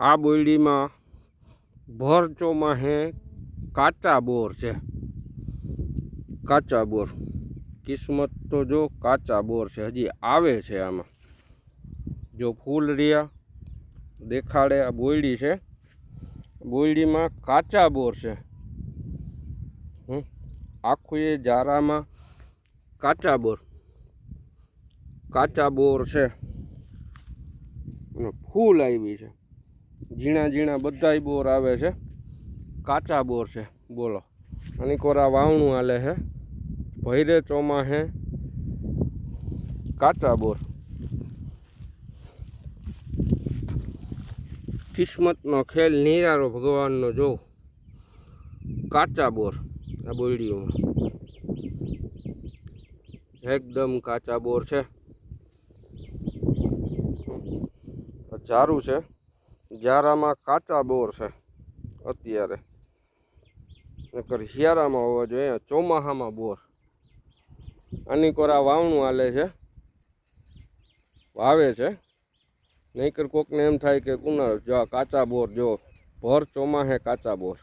આ બોયડીમાં ભર ચોમાહે કાચા બોર છે. કાચા બોર. કિસ્મત તો જો કાચા બોર છે, હજી આવે છે આમાં. જો ફૂલ રહ્યા, દેખાડે આ બોયડી છે. બોયડીમાં કાચા બોર છે. આખું એ જારામાં કાચા બોર. કાચા બોર છે. અને ફૂલ આવી છે. ઝીણા ઝીણા બધાય બોર આવે છે. કાચા બોર છે. બોલો. અને કોરા વાવણું હાલે છે ભૈરે ચોમાહે કાચા બોર. કિસ્મતનો ખેલ નિરારો ભગવાનનો જો કાચા બોર આ બોયડીઓમાં એકદમ કાચા બોર છે. ચારું છે. જારામાં કાચા બોર છે અત્યારે. નકર હિયારામાં હોવા જોઈએ, ચોમાહામાં બોર. આની કોરા વાવણું હાલે છે. વાવે છે. નહીંકર કોકને એમ થાય કે કુના જો કાચા બોર, જો ભર ચોમાહે કાચા બોર.